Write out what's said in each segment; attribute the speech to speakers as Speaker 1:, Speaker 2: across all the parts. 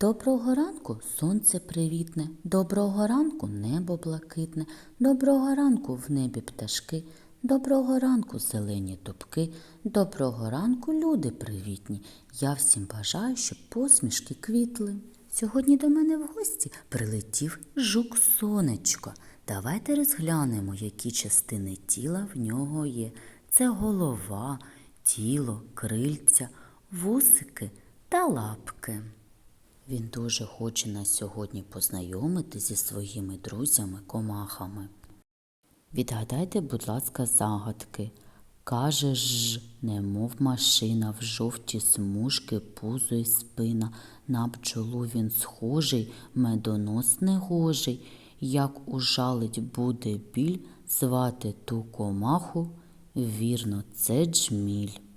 Speaker 1: Доброго ранку сонце привітне, доброго ранку небо блакитне, доброго ранку в небі пташки, доброго ранку зелені дубки, доброго ранку люди привітні. Я всім бажаю, щоб посмішки квітли. Сьогодні до мене в гості прилетів жук сонечко. Давайте розглянемо, які частини тіла в нього є. Це голова, тіло, крильця, вусики та лапки. Він дуже хоче нас сьогодні познайомити зі своїми друзями-комахами. Відгадайте, будь ласка, загадки. Каже ж, немов машина, в жовті смужки, пузо й спина. На бджолу він схожий, медонос негожий. Як ужалить буде біль, звати ту комаху, вірно, це джміль.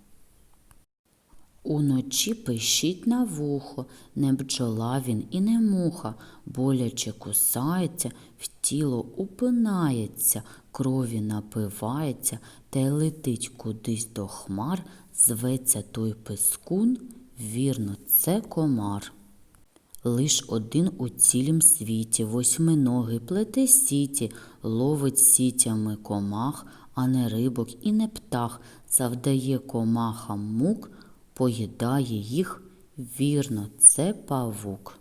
Speaker 1: Уночі пищить на вухо, не бджола він і не муха, боляче кусається, в тіло упинається, крові напивається, та летить кудись до хмар, зветься той пискун, вірно, це комар. Лиш один у цілім світі, восьминогий плете сіті, ловить сітями комах, а не рибок і не птах, завдає комахам мук, поїдає їх, вірно, це павук.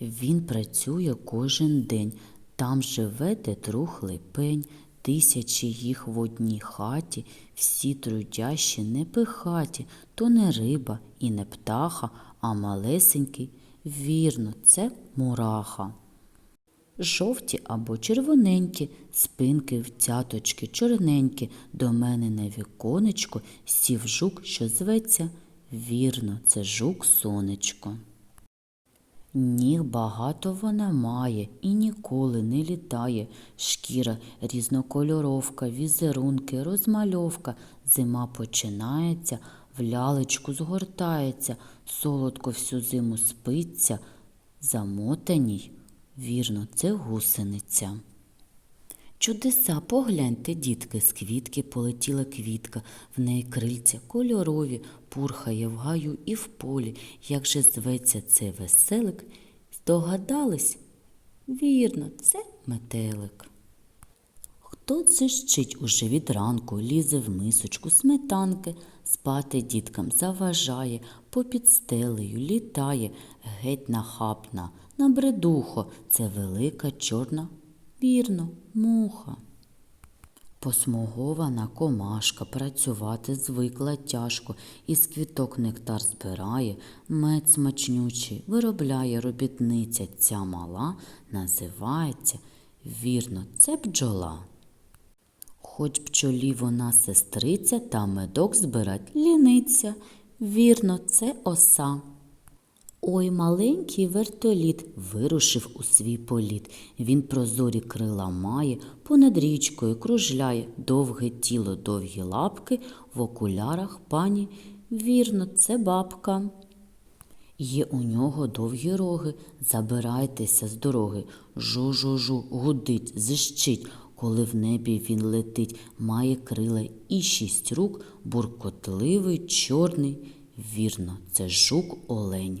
Speaker 1: Він працює кожен день, там живе де трухлий пень, тисячі їх в одній хаті, всі трудящі не пихаті, то не риба і не птаха, а малесенький, вірно, це мураха. Жовті або червоненькі, спинки в цяточки чорненькі, до мене на віконечко сів жук, що зветься, вірно, це жук сонечко. Ніг багато вона має і ніколи не літає. Шкіра різнокольоровка, візерунки, розмальовка. Зима починається, в лялечку згортається, солодко всю зиму спиться, замотаній, вірно, це гусениця. Чудеса, погляньте, дітки, з квітки полетіла квітка, в неї крильця кольорові, пурхає в гаю і в полі. Як же зветься цей веселик? Здогадались? Вірно, це метелик. Хто дзищить уже від ранку, лізе в мисочку сметанки, спати діткам заважає, попід стелею літає, геть нахапна, набредухо, це велика чорна, вірно, муха. Посмугована комашка працювати звикла тяжко, із квіток нектар збирає, мед смачнючий виробляє робітниця ця мала, називається, вірно, це бджола. Хоч бджолі вона сестриця, та медок збирать ліниця, вірно, це оса. Ой, маленький вертоліт вирушив у свій політ. Він прозорі крила має, понад річкою кружляє, довге тіло, довгі лапки, в окулярах пані, вірно, це бабка. Є у нього довгі роги, забирайтеся з дороги. Жу-жу-жу, гудить, зищить, коли в небі він летить, має крила і шість рук, буркотливий, чорний, вірно, це жук олень.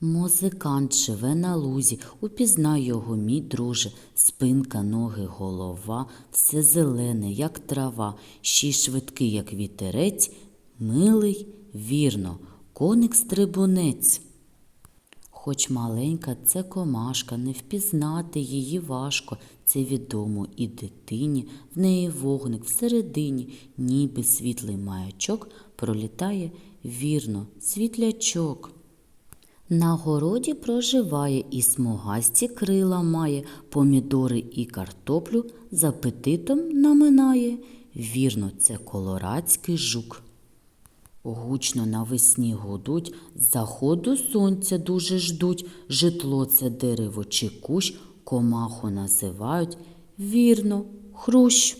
Speaker 1: Музикант живе на лузі, упізнай його, мій друже, спинка, ноги, голова, все зелене, як трава, ще й швидкий, як вітерець, милий, вірно, коник-стрибунець. Хоч маленька це комашка, не впізнати її важко, це відомо і дитині, в неї вогник всередині, ніби світлий маячок, пролітає вірно, світлячок. На городі проживає і смугасті крила має, помідори і картоплю з апетитом наминає. Вірно, це колорадський жук. Гучно навесні гудуть, заходу сонця дуже ждуть, житло це дерево чи кущ, комаху називають, вірно, хрущ.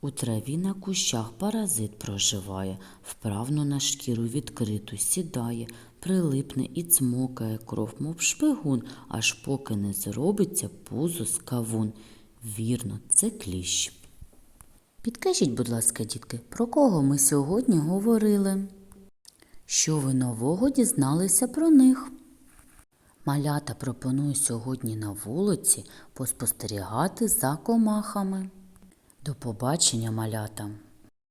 Speaker 1: У траві на кущах паразит проживає, вправно на шкіру відкриту сідає, прилипне і цмокає кров, мов шпигун, аж поки не зробиться пузо з кавун. Вірно, це кліщ. Підкажіть, будь ласка, дітки, про кого ми сьогодні говорили? Що ви нового дізналися про них? Малята пропоную сьогодні на вулиці поспостерігати за комахами. До побачення, малята!